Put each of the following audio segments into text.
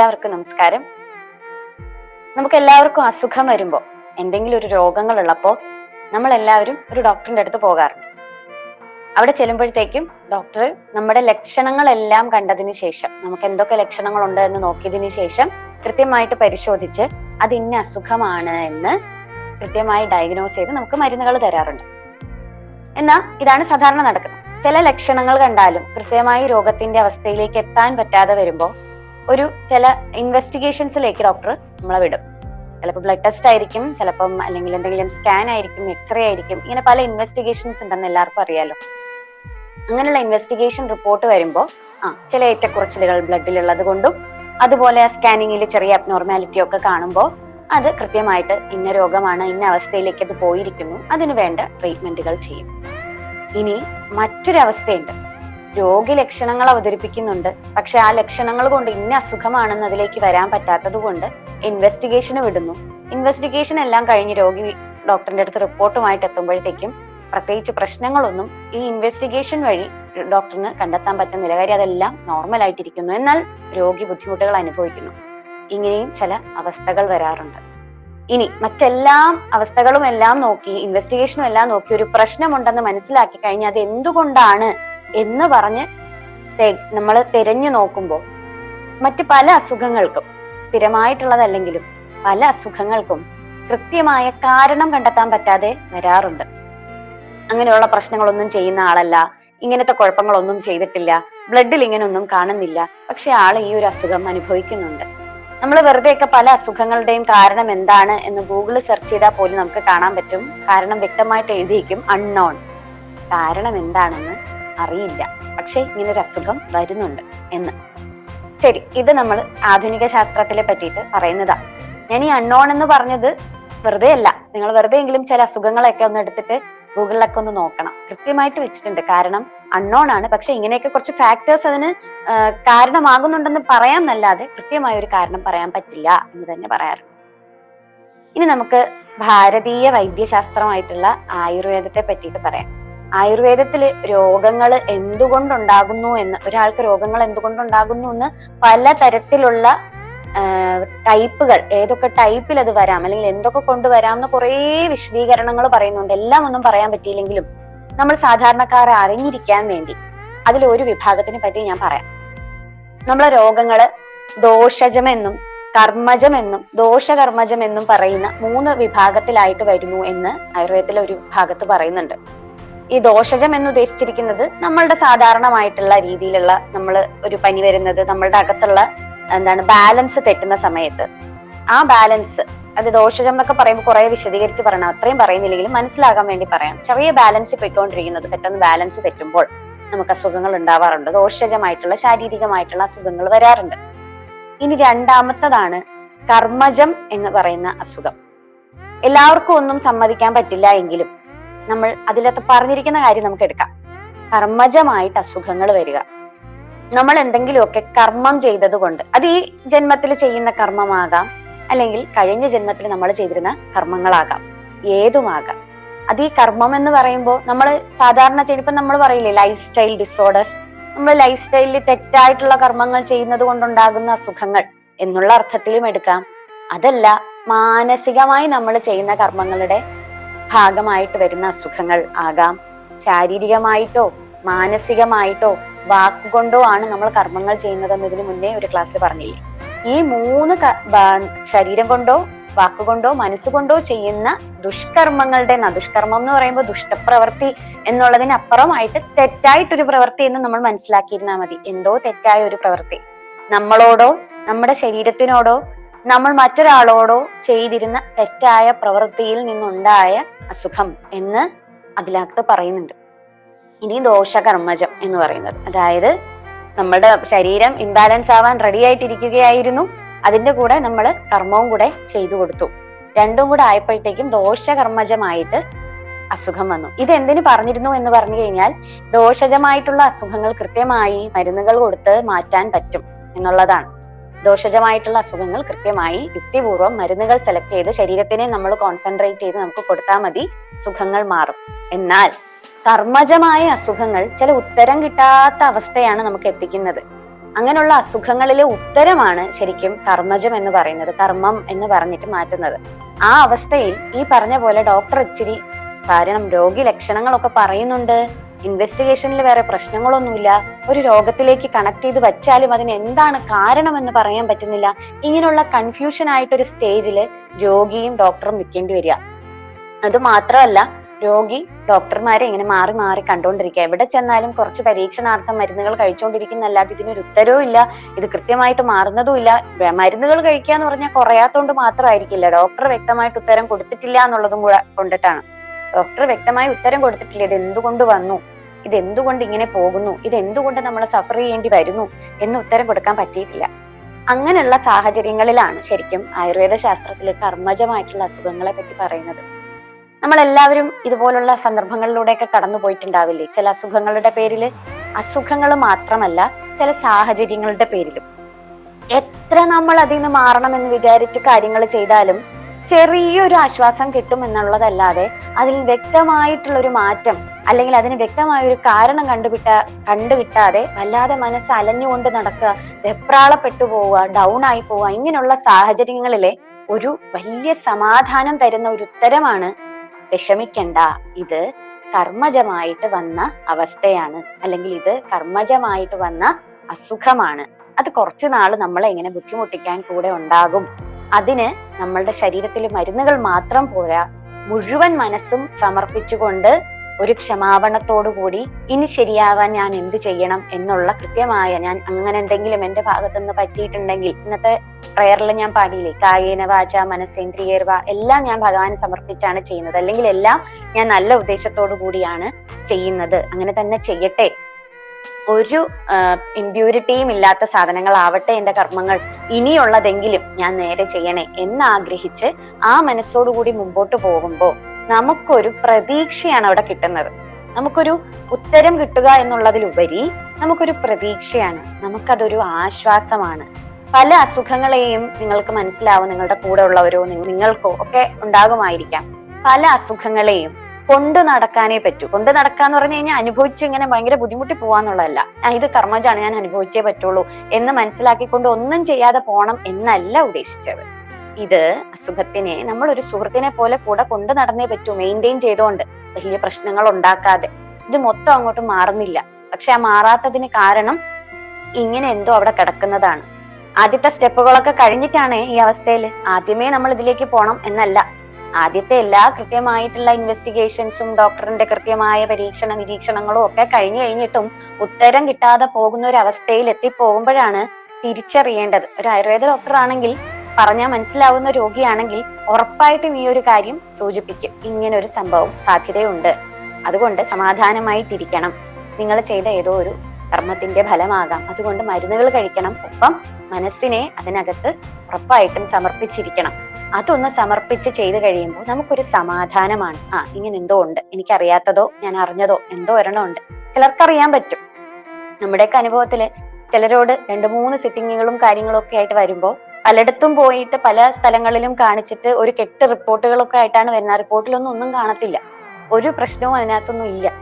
എല്ലാവർക്കും നമസ്കാരം. നമുക്ക് എല്ലാവർക്കും അസുഖം വരുമ്പോൾ എന്തെങ്കിലും ഒരു രോഗങ്ങൾ ഉള്ളപ്പോൾ നമ്മൾ എല്ലാവരും ഒരു ഡോക്ടറിന്റെ അടുത്ത് പോകാറുണ്ട്. അവിടെ ചെല്ലുമ്പോഴത്തേക്കും ഡോക്ടർ നമ്മുടെ ലക്ഷണങ്ങളെല്ലാം കണ്ടതിന് ശേഷം നമുക്ക് എന്തൊക്കെ ലക്ഷണങ്ങളുണ്ട് എന്ന് നോക്കിയതിന് ശേഷം കൃത്യമായിട്ട് പരിശോധിച്ച് അത് ഇന്ന അസുഖമാണ് എന്ന് കൃത്യമായി ഡയഗ്നോസ് ചെയ്ത് നമുക്ക് മരുന്നുകൾ തരാറുണ്ട്. എന്നാൽ ഇതാണ് സാധാരണ നടക്കുന്നത്. ചില ലക്ഷണങ്ങൾ കണ്ടാലും കൃത്യമായി രോഗത്തിന്റെ അവസ്ഥയിലേക്ക് എത്താൻ പറ്റാതെ വരുമ്പോൾ ഒരു ചില ഇൻവെസ്റ്റിഗേഷൻസിലേക്ക് ഡോക്ടർ നമ്മളെ വിടും. ചിലപ്പോൾ ബ്ലഡ് ടെസ്റ്റ് ആയിരിക്കും ചിലപ്പം അല്ലെങ്കിൽ എന്തെങ്കിലും സ്കാൻ ആയിരിക്കും എക്സ്റേ ആയിരിക്കും ഇങ്ങനെ പല ഇൻവെസ്റ്റിഗേഷൻസ് ഉണ്ടെന്ന് എല്ലാവർക്കും അറിയാലോ. അങ്ങനെയുള്ള ഇൻവെസ്റ്റിഗേഷൻ റിപ്പോർട്ട് വരുമ്പോൾ ആ ചില ഏറ്റക്കുറച്ചിലുകൾ ബ്ലഡിലുള്ളത് കൊണ്ടും അതുപോലെ സ്കാനിങ്ങിൽ ചെറിയ അബ്നോർമാലിറ്റി ഒക്കെ കാണുമ്പോൾ അത് കൃത്യമായിട്ട് ഇന്ന രോഗമാണ് ഇന്ന അവസ്ഥയിലേക്ക് അത് പോയിരിക്കുന്നു അതിന് വേണ്ട ട്രീറ്റ്മെന്റുകൾ ചെയ്യും. ഇനി മറ്റൊരവസ്ഥയുണ്ട്. രോഗി ലക്ഷണങ്ങൾ അവതരിപ്പിക്കുന്നുണ്ട്. പക്ഷെ ആ ലക്ഷണങ്ങൾ കൊണ്ട് ഇന്ന അസുഖമാണെന്ന് അതിലേക്ക് വരാൻ പറ്റാത്തത് കൊണ്ട് ഇൻവെസ്റ്റിഗേഷന് വിടുന്നു. ഇൻവെസ്റ്റിഗേഷൻ എല്ലാം കഴിഞ്ഞ് രോഗി ഡോക്ടറിന്റെ അടുത്ത് റിപ്പോർട്ടുമായിട്ട് എത്തുമ്പോഴത്തേക്കും പ്രത്യേകിച്ച് പ്രശ്നങ്ങളൊന്നും ഈ ഇൻവെസ്റ്റിഗേഷൻ വഴി ഡോക്ടറിന് കണ്ടെത്താൻ പറ്റുന്ന കാര്യം അതെല്ലാം നോർമൽ ആയിട്ടിരിക്കുന്നു. എന്നാൽ രോഗി ബുദ്ധിമുട്ടുകൾ അനുഭവിക്കുന്നു. ഇങ്ങനെയും ചില അവസ്ഥകൾ വരാറുണ്ട്. ഇനി മറ്റെല്ലാ അവസ്ഥകളും എല്ലാം നോക്കി ഇൻവെസ്റ്റിഗേഷനും എല്ലാം നോക്കി ഒരു പ്രശ്നമുണ്ടെന്ന് മനസ്സിലാക്കി കഴിഞ്ഞാൽ അത് എന്തുകൊണ്ടാണ് എന്ന് പറഞ്ഞ് നമ്മൾ തിരഞ്ഞു നോക്കുമ്പോൾ മറ്റ് പല അസുഖങ്ങൾക്കും സ്ഥിരമായിട്ടുള്ളതല്ലെങ്കിലും പല അസുഖങ്ങൾക്കും കൃത്യമായ കാരണം കണ്ടെത്താൻ പറ്റാതെ വരാറുണ്ട്. അങ്ങനെയുള്ള പ്രശ്നങ്ങളൊന്നും ചെയ്യുന്ന ആളല്ല ഇങ്ങനത്തെ കുഴപ്പങ്ങളൊന്നും ചെയ്തിട്ടില്ല ബ്ലഡിൽ ഇങ്ങനെയൊന്നും കാണുന്നില്ല പക്ഷെ ആൾ ഈ ഒരു അസുഖം അനുഭവിക്കുന്നുണ്ട്. നമ്മൾ വെറുതെയൊക്കെ പല അസുഖങ്ങളുടെയും കാരണം എന്താണ് എന്ന് ഗൂഗിളിൽ സെർച്ച് ചെയ്താൽ പോലും നമുക്ക് കാണാൻ പറ്റും. കാരണം വ്യക്തമായിട്ട് എഴുതിയിരിക്കും അൺനോൺ കാരണം എന്താണെന്ന് അറിയില്ല. പക്ഷെ ഇങ്ങനൊരു അസുഖം വരുന്നുണ്ട് എന്ന്. ശരി ഇത് നമ്മൾ ആധുനിക ശാസ്ത്രത്തിലെ പറ്റിയിട്ട് പറയുന്നതാ. ഞാൻ ഈ അൺനോൺ എന്ന് പറഞ്ഞത് വെറുതെ അല്ല. നിങ്ങൾ വെറുതെ എങ്കിലും ചില അസുഖങ്ങളൊക്കെ ഒന്ന് എടുത്തിട്ട് ഗൂഗിളിലൊക്കെ ഒന്ന് നോക്കണം. കൃത്യമായിട്ട് വെച്ചിട്ടുണ്ട്. കാരണം അൺനോൺ ആണ്. പക്ഷെ ഇങ്ങനെയൊക്കെ കുറച്ച് ഫാക്ടേഴ്സ് അതിന് കാരണമാകുന്നുണ്ടെന്ന് കാരണമാകുന്നുണ്ടെന്ന് പറയാമെന്നല്ലാതെ കൃത്യമായ ഒരു കാരണം പറയാൻ പറ്റില്ല എന്ന് തന്നെ പറയാറുണ്ട് ഇനി നമുക്ക് ഭാരതീയ വൈദ്യശാസ്ത്രമായിട്ടുള്ള ആയുർവേദത്തെ പറ്റിയിട്ട് പറയാം. ആയുർവേദത്തിൽ രോഗങ്ങൾ എന്തുകൊണ്ടുണ്ടാകുന്നു എന്ന് ഒരാൾക്ക് രോഗങ്ങൾ എന്തുകൊണ്ടുണ്ടാകുന്നു എന്ന് പല തരത്തിലുള്ള ടൈപ്പുകൾ ഏതൊക്കെ ടൈപ്പിൽ അത് വരാം അല്ലെങ്കിൽ എന്തൊക്കെ കൊണ്ടുവരാം എന്ന് കുറേ വിശദീകരണങ്ങൾ പറയുന്നുണ്ട്. എല്ലാം ഒന്നും പറയാൻ പറ്റിയില്ലെങ്കിലും നമ്മൾ സാധാരണക്കാരെ അറിഞ്ഞിരിക്കാൻ വേണ്ടി അതിൽ ഒരു വിഭാഗത്തിനെ പറ്റി ഞാൻ പറയാം. നമ്മളെ രോഗങ്ങൾ ദോഷജമെന്നും കർമ്മജമെന്നും ദോഷകർമ്മജമെന്നും പറയുന്ന മൂന്ന് വിഭാഗത്തിലായിട്ട് വരുന്നു എന്ന് ആയുർവേദത്തിലെ ഒരു വിഭാഗത്ത് പറയുന്നുണ്ട്. ഈ ദോഷജം എന്ന് ഉദ്ദേശിച്ചിരിക്കുന്നത് നമ്മളുടെ സാധാരണമായിട്ടുള്ള രീതിയിലുള്ള നമ്മൾ ഒരു പനി വരുന്നത് നമ്മളുടെ അകത്തുള്ള എന്താണ് ബാലൻസ് തെറ്റുന്ന സമയത്ത്. ആ ബാലൻസ് അത് ദോഷജം എന്നൊക്കെ പറയുമ്പോൾ കുറെ വിശദീകരിച്ച് പറയണം. അത്രയും പറയുന്നില്ലെങ്കിലും മനസ്സിലാകാൻ വേണ്ടി പറയാം. ചെറിയ ബാലൻസ് പോയിക്കൊണ്ടിരിക്കുന്നത് പെട്ടെന്ന് ബാലൻസ് തെറ്റുമ്പോൾ നമുക്ക് അസുഖങ്ങൾ ഉണ്ടാവാറുണ്ട്. ദോഷജമായിട്ടുള്ള ശാരീരികമായിട്ടുള്ള അസുഖങ്ങൾ വരാറുണ്ട്. ഇനി രണ്ടാമത്തതാണ് കർമ്മജം എന്ന് പറയുന്ന അസുഖം. എല്ലാവർക്കും ഒന്നും സമ്മതിക്കാൻ പറ്റില്ല എങ്കിലും നമ്മൾ അതിലത്തെ പറഞ്ഞിരിക്കുന്ന കാര്യം നമുക്ക് എടുക്കാം. കർമ്മജമായിട്ട് അസുഖങ്ങൾ വരിക. നമ്മൾ എന്തെങ്കിലുമൊക്കെ കർമ്മം ചെയ്തത് കൊണ്ട് അത് ഈ ജന്മത്തിൽ ചെയ്യുന്ന കർമ്മമാകാം അല്ലെങ്കിൽ കഴിഞ്ഞ ജന്മത്തിൽ നമ്മൾ ചെയ്തിരുന്ന കർമ്മങ്ങളാകാം ഏതുമാകാം. അത് ഈ കർമ്മം എന്ന് പറയുമ്പോൾ നമ്മൾ സാധാരണ ചെയ്യുമ്പോൾ നമ്മൾ പറയില്ലേ ലൈഫ് സ്റ്റൈൽ ഡിസോർഡേഴ്സ് നമ്മൾ ലൈഫ് സ്റ്റൈലിൽ തെറ്റായിട്ടുള്ള കർമ്മങ്ങൾ ചെയ്യുന്നത് കൊണ്ടുണ്ടാകുന്ന അസുഖങ്ങൾ എന്നുള്ള അർത്ഥത്തിലും എടുക്കാം. അതല്ല മാനസികമായി നമ്മൾ ചെയ്യുന്ന കർമ്മങ്ങളുടെ ഭാഗമായിട്ട് വരുന്ന അസുഖങ്ങൾ ആകാം. ശാരീരികമായിട്ടോ മാനസികമായിട്ടോ വാക്കുകൊണ്ടോ ആണ് നമ്മൾ കർമ്മങ്ങൾ ചെയ്യുന്നതെന്ന് ഇതിനു മുന്നേ ഒരു ക്ലാസ്സിൽ പറഞ്ഞില്ലേ. ഈ മൂന്ന് ശരീരം കൊണ്ടോ വാക്കുകൊണ്ടോ മനസ്സുകൊണ്ടോ ചെയ്യുന്ന ദുഷ്കർമ്മങ്ങളുടെ ദുഷ്കർമ്മം എന്ന് പറയുമ്പോൾ ദുഷ്ടപ്രവൃത്തി എന്നുള്ളതിനപ്പുറമായിട്ട് തെറ്റായിട്ടൊരു പ്രവൃത്തി എന്ന് നമ്മൾ മനസ്സിലാക്കിയിരുന്നാൽ മതി. എന്തോ തെറ്റായ ഒരു പ്രവൃത്തി നമ്മളോടോ നമ്മുടെ ശരീരത്തിനോടോ നമ്മൾ മറ്റൊരാളോടോ ചെയ്തിരുന്ന തെറ്റായ പ്രവൃത്തിയിൽ നിന്നുണ്ടായ അസുഖം എന്ന് അതിലകത്ത് പറയുന്നുണ്ട്. ഇനി ദോഷകർമ്മജം എന്ന് പറയുന്നത്. അതായത് നമ്മുടെ ശരീരം ഇംബാലൻസ് ആവാൻ റെഡി ആയിട്ടിരിക്കുകയായിരുന്നു. അതിന്റെ കൂടെ നമ്മൾ കർമ്മവും കൂടെ ചെയ്തു കൊടുത്തു. രണ്ടും കൂടെ ആയപ്പോഴത്തേക്കും ദോഷകർമ്മജമായിട്ട് അസുഖം വന്നു. ഇത് എന്തിനു പറഞ്ഞിരുന്നു എന്ന് പറഞ്ഞു കഴിഞ്ഞാൽ ദോഷജമായിട്ടുള്ള അസുഖങ്ങൾ കൃത്യമായി മരുന്നുകൾ കൊടുത്ത് മാറ്റാൻ പറ്റും എന്നുള്ളതാണ്. ദോഷജമായിട്ടുള്ള അസുഖങ്ങൾ കൃത്യമായി യുക്തിപൂർവം മരുന്നുകൾ സെലക്ട് ചെയ്ത് ശരീരത്തിനെ നമ്മൾ കോൺസെൻട്രേറ്റ് ചെയ്ത് നമുക്ക് കൊടുത്താൽ മതി സുഖങ്ങൾ മാറും. എന്നാൽ കർമ്മജമായ അസുഖങ്ങൾ ചില ഉത്തരം കിട്ടാത്ത അവസ്ഥയാണ് നമുക്ക് എത്തിക്കുന്നത്. അങ്ങനെയുള്ള അസുഖങ്ങളിലെ ഉത്തരമാണ് ശരിക്കും കർമ്മജം എന്ന് പറയുന്നത് കർമ്മം എന്ന് പറഞ്ഞിട്ട് മാറ്റുന്നത്. ആ അവസ്ഥയിൽ ഈ പറഞ്ഞ പോലെ ഡോക്ടർ ഇച്ചിരി കാരണം രോഗി ലക്ഷണങ്ങളൊക്കെ പറയുന്നുണ്ട്. ഇൻവെസ്റ്റിഗേഷനിൽ വേറെ പ്രശ്നങ്ങളൊന്നുമില്ല. ഒരു രോഗത്തിലേക്ക് കണക്ട് ചെയ്ത് വെച്ചാലും അതിന് എന്താണ് കാരണം എന്ന് പറയാൻ പറ്റുന്നില്ല. ഇങ്ങനെയുള്ള കൺഫ്യൂഷൻ ആയിട്ടൊരു സ്റ്റേജിൽ രോഗിയും ഡോക്ടറും നിൽക്കേണ്ടി വരിക. അത് മാത്രമല്ല രോഗി ഡോക്ടർമാരെ ഇങ്ങനെ മാറി മാറി കണ്ടുകൊണ്ടിരിക്കുക എവിടെ ചെന്നാലും കുറച്ച് പരീക്ഷണാർത്ഥം മരുന്നുകൾ കഴിച്ചുകൊണ്ടിരിക്കുന്നല്ലാതെ ഇതിനൊരു ഉത്തരവും ഇല്ല. ഇത് കൃത്യമായിട്ട് മാറുന്നതും ഇല്ല. മരുന്നുകൾ കഴിക്കുക എന്ന് പറഞ്ഞാൽ കുറയാത്തോണ്ട് മാത്രമായിരിക്കില്ല. ഡോക്ടർ വ്യക്തമായിട്ട് ഉത്തരം കൊടുത്തിട്ടില്ല എന്നുള്ളതും കൂടെ കൊണ്ടിട്ടാണ്. ഡോക്ടർ വ്യക്തമായി ഉത്തരം കൊടുത്തിട്ടില്ല. ഇത് എന്തുകൊണ്ട് വന്നു? ഇത് എന്തുകൊണ്ട് ഇങ്ങനെ പോകുന്നു? ഇത് എന്തുകൊണ്ട് നമ്മൾ സഫർ ചെയ്യേണ്ടി വരുന്നു എന്ന് ഉത്തരം കൊടുക്കാൻ പറ്റിയിട്ടില്ല. അങ്ങനെയുള്ള സാഹചര്യങ്ങളിലാണ് ശരിക്കും ആയുർവേദ ശാസ്ത്രത്തിൽ കർമ്മജമായിട്ടുള്ള അസുഖങ്ങളെ പറ്റി പറയുന്നത്. നമ്മൾ എല്ലാവരും ഇതുപോലുള്ള സന്ദർഭങ്ങളിലൂടെയൊക്കെ കടന്നു പോയിട്ടുണ്ടാവില്ലേ? ചില അസുഖങ്ങളുടെ പേരിൽ അസുഖങ്ങൾ മാത്രമല്ല ചില സാഹചര്യങ്ങളുടെ പേരിലും. എത്ര നമ്മൾ അതിൽ നിന്ന് മാറണമെന്ന് വിചാരിച്ച് കാര്യങ്ങൾ ചെയ്താലും ചെറിയൊരു ആശ്വാസം കിട്ടും എന്നുള്ളതല്ലാതെ അതിൽ വ്യക്തമായിട്ടുള്ള ഒരു മാറ്റം അല്ലെങ്കിൽ അതിന് വ്യക്തമായ ഒരു കാരണം കണ്ടുപിട്ട കണ്ടുകിട്ടാതെ വല്ലാതെ മനസ്സ് അലഞ്ഞുകൊണ്ട് നടക്കുക വെപ്രാളപ്പെട്ടു പോവുക ഡൗൺ ആയി പോവുക ഇങ്ങനെയുള്ള സാഹചര്യങ്ങളിലെ ഒരു വലിയ സമാധാനം തരുന്ന ഒരു ഉത്തരമാണ് വിഷമിക്കണ്ട. ഇത് കർമ്മജമായിട്ട് വന്ന അവസ്ഥയാണ്. അല്ലെങ്കിൽ ഇത് കർമ്മജമായിട്ട് വന്ന അസുഖമാണ്. അത് കുറച്ചു നാൾ നമ്മളെ ഇങ്ങനെ ബുദ്ധിമുട്ടിക്കാൻ കൂടെ ഉണ്ടാകും. അതിന് നമ്മളുടെ ശരീരത്തിൽ മരുന്നുകൾ മാത്രം പോരാ. മുഴുവൻ മനസ്സും സമർപ്പിച്ചുകൊണ്ട് ഒരു ക്ഷമാപണത്തോടു കൂടി ഇനി ശരിയാവാൻ ഞാൻ എന്ത് ചെയ്യണം എന്നുള്ള കൃത്യമായ ഞാൻ അങ്ങനെ എന്തെങ്കിലും എന്റെ ഭാഗത്തുനിന്ന് പറ്റിയിട്ടുണ്ടെങ്കിൽ ഇന്നത്തെ പ്രയറിൽ ഞാൻ പാടിയില്ലേ? കായേന വാച മനസ്സേന്ദ്രിയർവ എല്ലാം ഞാൻ ഭഗവാൻ സമർപ്പിച്ചാണ് ചെയ്യുന്നത്. അല്ലെങ്കിൽ എല്ലാം ഞാൻ നല്ല ഉദ്ദേശത്തോടു കൂടിയാണ് ചെയ്യുന്നത്. അങ്ങനെ തന്നെ ചെയ്യട്ടെ. ഒരു ഇമ്പ്യൂരിറ്റിയും ഇല്ലാത്ത സാധനങ്ങളാവട്ടെ എന്റെ കർമ്മങ്ങൾ ഇനിയുള്ളതെങ്കിലും ഞാൻ നേരെ ചെയ്യണേ എന്നാഗ്രഹിച്ച് ആ മനസ്സോടുകൂടി മുമ്പോട്ട് പോകുമ്പോൾ നമുക്കൊരു പ്രതീക്ഷയാണ് അവിടെ കിട്ടുന്നത്. നമുക്കൊരു ഉത്തരം കിട്ടുക എന്നുള്ളതിലുപരി നമുക്കൊരു പ്രതീക്ഷയാണ്. നമുക്കതൊരു ആശ്വാസമാണ്. പല അസുഖങ്ങളെയും നിങ്ങൾക്ക് മനസ്സിലാവും നിങ്ങളുടെ കൂടെ ഉള്ളവരോ നിങ്ങൾക്കോ ഒക്കെ ഉണ്ടാകുമായിരിക്കാം. പല അസുഖങ്ങളെയും കൊണ്ടു നടക്കാനേ പറ്റൂ. കൊണ്ട് നടക്കാന്ന് പറഞ്ഞു കഴിഞ്ഞാൽ അനുഭവിച്ചു ഇങ്ങനെ ഭയങ്കര ബുദ്ധിമുട്ടി പോവാന്നുള്ളതല്ല. ഇത് കർമ്മജാണ് ഞാൻ അനുഭവിച്ചേ പറ്റുള്ളൂ എന്ന് മനസ്സിലാക്കിക്കൊണ്ട് ഒന്നും ചെയ്യാതെ പോണം എന്നല്ല ഉദ്ദേശിച്ചത്. ഇത് അസുഖത്തിനെ നമ്മൾ ഒരു സുഹൃത്തിനെ പോലെ കൂടെ കൊണ്ടു നടന്നേ പറ്റൂ മെയിന്റെയിൻ ചെയ്തുകൊണ്ട് വലിയ പ്രശ്നങ്ങൾ ഉണ്ടാക്കാതെ. ഇത് മൊത്തം അങ്ങോട്ട് മാറുന്നില്ല. പക്ഷെ ആ മാറാത്തതിന് കാരണം ഇങ്ങനെ എന്തോ അവിടെ കിടക്കുന്നതാണ്. ആദ്യത്തെ സ്റ്റെപ്പുകളൊക്കെ കഴിഞ്ഞിട്ടാണ് ഈ അവസ്ഥയിൽ ആദ്യമേ നമ്മൾ ഇതിലേക്ക് പോണം എന്നല്ല. ആദ്യത്തെ എല്ലാ കൃത്യമായിട്ടുള്ള ഇൻവെസ്റ്റിഗേഷൻസും ഡോക്ടറിന്റെ കൃത്യമായ പരീക്ഷണ നിരീക്ഷണങ്ങളും ഒക്കെ കഴിഞ്ഞു കഴിഞ്ഞിട്ടും ഉത്തരം കിട്ടാതെ പോകുന്ന ഒരു അവസ്ഥയിൽ എത്തിപ്പോകുമ്പോഴാണ് തിരിച്ചറിയേണ്ടത്. ഒരു ആയുർവേദ ഡോക്ടർ ആണെങ്കിൽ പറഞ്ഞാൽ മനസ്സിലാവുന്ന രോഗിയാണെങ്കിൽ ഉറപ്പായിട്ടും ഈ ഒരു കാര്യം സൂചിപ്പിക്കും. ഇങ്ങനെ ഒരു സംഭവം സാധ്യതയുണ്ട്. അതുകൊണ്ട് സമാധാനമായി സമാധാനമായിട്ടിരിക്കണം. നിങ്ങൾ ചെയ്ത ഏതോ ഒരു കർമ്മത്തിന്റെ ഫലമാകാം. അതുകൊണ്ട് മരുന്നുകൾ കഴിക്കണം. ഒപ്പം മനസ്സിനെ അതിനകത്ത് ഉറപ്പായിട്ടും സമർപ്പിച്ചിരിക്കണം. അതൊന്ന് സമർപ്പിച്ച് ചെയ്തു കഴിയുമ്പോൾ നമുക്കൊരു സമാധാനമാണ്. ആ ഇങ്ങനെ എന്തോ ഉണ്ട്. എനിക്കറിയാത്തതോ ഞാൻ അറിഞ്ഞതോ എന്തോ ഒരെണ്ണം ഉണ്ട്. ചിലർക്കറിയാൻ പറ്റും. നമ്മുടെയൊക്കെ അനുഭവത്തിൽ ചിലരോട് രണ്ട് മൂന്ന് സിറ്റിങ്ങുകളും കാര്യങ്ങളും ഒക്കെ ആയിട്ട് വരുമ്പോൾ പലയിടത്തും പോയിട്ട് പല സ്ഥലങ്ങളിലും കാണിച്ചിട്ട് ഒരു കെട്ട് റിപ്പോർട്ടുകളൊക്കെ ആയിട്ടാണ് വരുന്നത്. റിപ്പോർട്ടിലൊന്നും ഒന്നും കാണത്തില്ല. ഒരു പ്രശ്നവും അതിനകത്തൊന്നും ഇല്ല.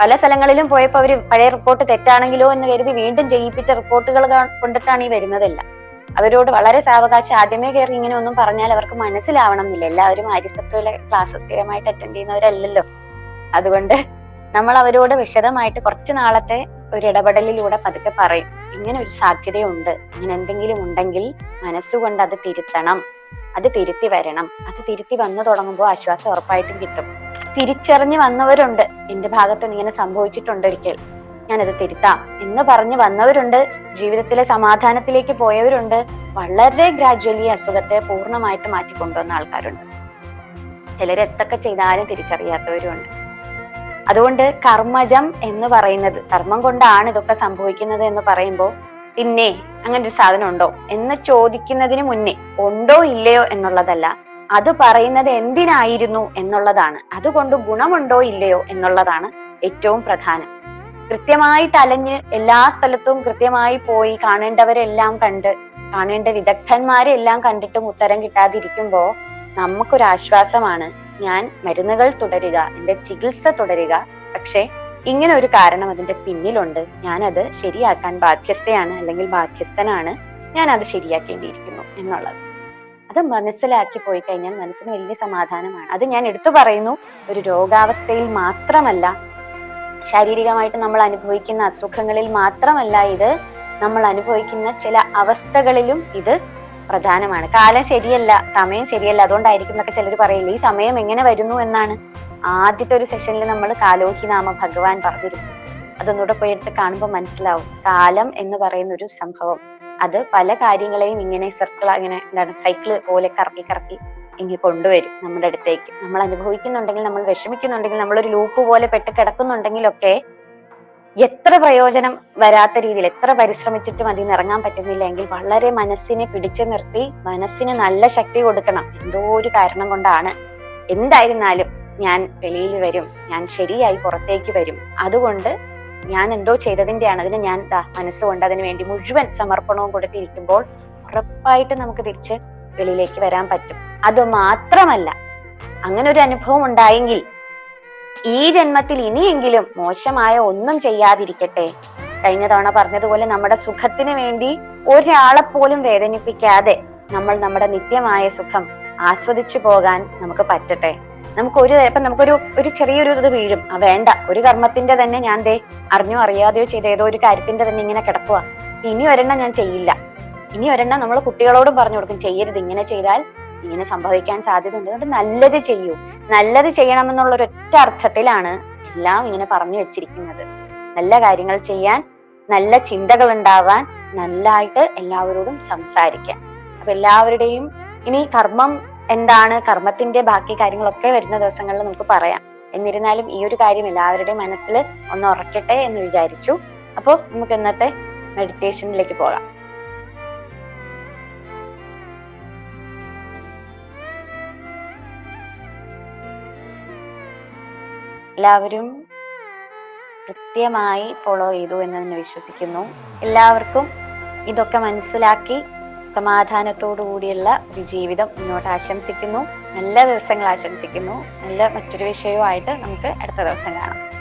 പല സ്ഥലങ്ങളിലും പോയപ്പോൾ അവർ പഴയ റിപ്പോർട്ട് തെറ്റാണെങ്കിലോ എന്ന് കരുതി വീണ്ടും ചെയ്യിപ്പിച്ച റിപ്പോർട്ടുകൾ കൊണ്ടിട്ടാണ് ഈ വരുന്നതെല്ലാം. അവരോട് വളരെ സാവകാശം. ആദ്യമേ കയറി ഇങ്ങനെ ഒന്നും പറഞ്ഞാൽ അവർക്ക് മനസ്സിലാവണം എന്നില്ല. എല്ലാവരും ആര്യസത്വയിലെ ക്ലാസ് സ്ഥിരമായിട്ട് അറ്റൻഡ് ചെയ്യുന്നവരല്ലല്ലോ. അതുകൊണ്ട് നമ്മൾ അവരോട് വിശദമായിട്ട് കുറച്ച് നാളത്തെ ഒരു ഇടപെടലിലൂടെ പതുക്കെ പറയും. ഇങ്ങനെ ഒരു സാധ്യതയുണ്ട്. ഇങ്ങനെ എന്തെങ്കിലും ഉണ്ടെങ്കിൽ മനസ്സുകൊണ്ട് അത് തിരുത്തണം. അത് തിരുത്തി വരണം. അത് തിരുത്തി വന്നു തുടങ്ങുമ്പോൾ ആശ്വാസം ഉറപ്പായിട്ടും കിട്ടും. തിരിച്ചറിഞ്ഞ് വന്നവരുണ്ട്. എന്റെ ഭാഗത്ത് ഇങ്ങനെ സംഭവിച്ചിട്ടുണ്ട് ഒരിക്കൽ. ഞാനത് തിരുത്താം എന്ന് പറഞ്ഞു വന്നവരുണ്ട്. ജീവിതത്തിലെ സമാധാനത്തിലേക്ക് പോയവരുണ്ട്. വളരെ ഗ്രാജുവലി അസുഖത്തെ പൂർണമായിട്ട് മാറ്റിക്കൊണ്ടുവന്ന ആൾക്കാരുണ്ട്. ചിലർ എത്തൊക്കെ ചെയ്താലും തിരിച്ചറിയാത്തവരുണ്ട് അതുകൊണ്ട് കർമ്മജം എന്ന് പറയുന്നത് കർമ്മം കൊണ്ടാണ് ഇതൊക്കെ സംഭവിക്കുന്നത് എന്ന് പറയുമ്പോൾ പിന്നെ അങ്ങനെ ഒരു സാധനം ഉണ്ടോ? എന്ന് ചോദിക്കുന്നതിന് മുന്നേ ഉണ്ടോ ഇല്ലയോ എന്നുള്ളതല്ല അത് പറയുന്നത് എന്തിനായിരുന്നു എന്നുള്ളതാണ്. അതുകൊണ്ട് ഗുണമുണ്ടോ ഇല്ലയോ എന്നുള്ളതാണ് ഏറ്റവും പ്രധാനം. കൃത്യമായിട്ട് അലഞ്ഞ് എല്ലാ സ്ഥലത്തും കൃത്യമായി പോയി കാണേണ്ടവരെല്ലാം കണ്ട് കാണേണ്ട വിദഗ്ധന്മാരെ എല്ലാം കണ്ടിട്ടും ഉത്തരം കിട്ടാതിരിക്കുമ്പോൾ നമുക്കൊരു ആശ്വാസമാണ് ഞാൻ മരുന്നുകൾ തുടരുക എന്റെ ചികിത്സ തുടരുക. പക്ഷെ ഇങ്ങനെ ഒരു കാരണം അതിന്റെ പിന്നിലുണ്ട്. ഞാനത് ശരിയാക്കാൻ ബാധ്യസ്ഥയാണ് അല്ലെങ്കിൽ ബാധ്യസ്ഥനാണ് ഞാൻ അത് ശരിയാക്കേണ്ടിയിരിക്കുന്നു എന്നുള്ളത്. അത് മനസ്സിലാക്കി പോയി കഴിഞ്ഞാൽ മനസ്സിന് വലിയ സമാധാനമാണ്. അത് ഞാൻ എടുത്തു പറയുന്നു ഒരു രോഗാവസ്ഥയിൽ മാത്രമല്ല ശാരീരികമായിട്ട് നമ്മൾ അനുഭവിക്കുന്ന അസുഖങ്ങളിൽ മാത്രമല്ല ഇത് നമ്മൾ അനുഭവിക്കുന്ന ചില അവസ്ഥകളിലും ഇത് പ്രധാനമാണ്. കാലം ശരിയല്ല സമയം ശരിയല്ല അതുകൊണ്ടായിരിക്കും എന്നൊക്കെ ചിലർ പറയില്ല ഈ സമയം എങ്ങനെ വരുന്നു എന്നാണ് ആദ്യത്തെ ഒരു സെഷനിൽ നമ്മൾ കാലോഹി നാമ ഭഗവാൻ പറഞ്ഞിരുന്നു. അതൊന്നുകൂടെ പോയിട്ട് കാണുമ്പോൾ മനസ്സിലാവും. കാലം എന്ന് പറയുന്ന ഒരു സംഭവം. അത് പല കാര്യങ്ങളെയും ഇങ്ങനെ സർക്കിൾ ഇങ്ങനെ എന്താണ് സൈക്കിൾ പോലെ കറക്കി കറക്കി ഇങ്ങനെ കൊണ്ടുവരും നമ്മുടെ അടുത്തേക്ക്. നമ്മൾ അനുഭവിക്കുന്നുണ്ടെങ്കിൽ നമ്മൾ വിഷമിക്കുന്നുണ്ടെങ്കിൽ നമ്മളൊരു ലൂപ്പ് പോലെ പെട്ട് കിടക്കുന്നുണ്ടെങ്കിലൊക്കെ എത്ര പ്രയോജനം വരാത്ത രീതിയിൽ എത്ര പരിശ്രമിച്ചിട്ടും അതിൽ നിന്ന് ഇറങ്ങാൻ പറ്റുന്നില്ലെങ്കിൽ വളരെ മനസ്സിനെ പിടിച്ചു നിർത്തി മനസ്സിന് നല്ല ശക്തി കൊടുക്കണം. എന്തോ ഒരു കാരണം കൊണ്ടാണ്. എന്തായിരുന്നാലും ഞാൻ വെളിയിൽ വരും ഞാൻ ശരിയായി പുറത്തേക്ക് വരും. അതുകൊണ്ട് ഞാൻ എന്തോ ചെയ്തതിന്റെയാണ്. അതിന് ഞാൻ മനസ്സുകൊണ്ട് അതിന് വേണ്ടി മുഴുവൻ സമർപ്പണവും കൊടുത്തിരിക്കുമ്പോൾ ഉറപ്പായിട്ട് നമുക്ക് തിരിച്ച് വെളിയിലേക്ക് വരാൻ പറ്റും. അത് മാത്രമല്ല അങ്ങനെ ഒരു അനുഭവം ഉണ്ടായെങ്കിൽ ഈ ജന്മത്തിൽ ഇനിയെങ്കിലും മോശമായ ഒന്നും ചെയ്യാതിരിക്കട്ടെ. കഴിഞ്ഞ തവണ പറഞ്ഞതുപോലെ നമ്മുടെ സുഖത്തിന് വേണ്ടി ഒരാളെ പോലും വേദനിപ്പിക്കാതെ നമ്മൾ നമ്മുടെ നിത്യമായ സുഖം ആസ്വദിച്ചു പോകാൻ നമുക്ക് പറ്റട്ടെ. നമുക്ക് ഒരു ഇപ്പൊ നമുക്കൊരു ഒരു ചെറിയൊരു ഇത് വീഴും. ആ വേണ്ട. ഒരു കർമ്മത്തിന്റെ തന്നെ ഞാൻ ദേ അറിഞ്ഞോ അറിയാതെയോ ചെയ്ത ഏതോ ഒരു കാര്യത്തിന്റെ തന്നെ ഇങ്ങനെ കിടക്കുക ഇനി ഒരെണ്ണം ഞാൻ ചെയ്യില്ല. ഇനി ഒരെണ്ണം നമ്മൾ കുട്ടികളോടും പറഞ്ഞു കൊടുക്കും. ചെയ്യരുത്. ഇങ്ങനെ ചെയ്താൽ ഇങ്ങനെ സംഭവിക്കാൻ സാധ്യതയുണ്ട്. അതുകൊണ്ട് നല്ലത് ചെയ്യൂ. നല്ലത് ചെയ്യണമെന്നുള്ള ഒരൊറ്റ അർത്ഥത്തിലാണ് എല്ലാം ഇങ്ങനെ പറഞ്ഞു വെച്ചിരിക്കുന്നത്. നല്ല കാര്യങ്ങൾ ചെയ്യാൻ നല്ല ചിന്തകൾ ഉണ്ടാവാൻ നല്ലതായിട്ട് എല്ലാവരോടും സംസാരിക്കാൻ. അപ്പൊ എല്ലാവരുടെയും ഇനി കർമ്മം എന്താണ്? കർമ്മത്തിന്റെ ബാക്കി കാര്യങ്ങളൊക്കെ വരുന്ന ദിവസങ്ങളിൽ നമുക്ക് പറയാം. എന്നിരുന്നാലും ഈ ഒരു കാര്യം എല്ലാവരുടെയും മനസ്സിൽ ഒന്ന് ഉറക്കട്ടെ എന്ന് വിചാരിച്ചു. അപ്പോൾ നമുക്ക് ഇന്നത്തെ മെഡിറ്റേഷനിലേക്ക് പോകാം. എല്ലാവരും കൃത്യമായി ഫോളോ ചെയ്തു എന്ന് തന്നെ വിശ്വസിക്കുന്നു. എല്ലാവർക്കും ഇതൊക്കെ മനസ്സിലാക്കി സമാധാനത്തോടു കൂടിയുള്ള ഒരു ജീവിതം മുന്നോട്ട് ആശംസിക്കുന്നു. നല്ല ദിവസങ്ങൾ ആശംസിക്കുന്നു. നല്ല മറ്റൊരു വിഷയവുമായിട്ട് നമുക്ക് അടുത്ത ദിവസം കാണാം.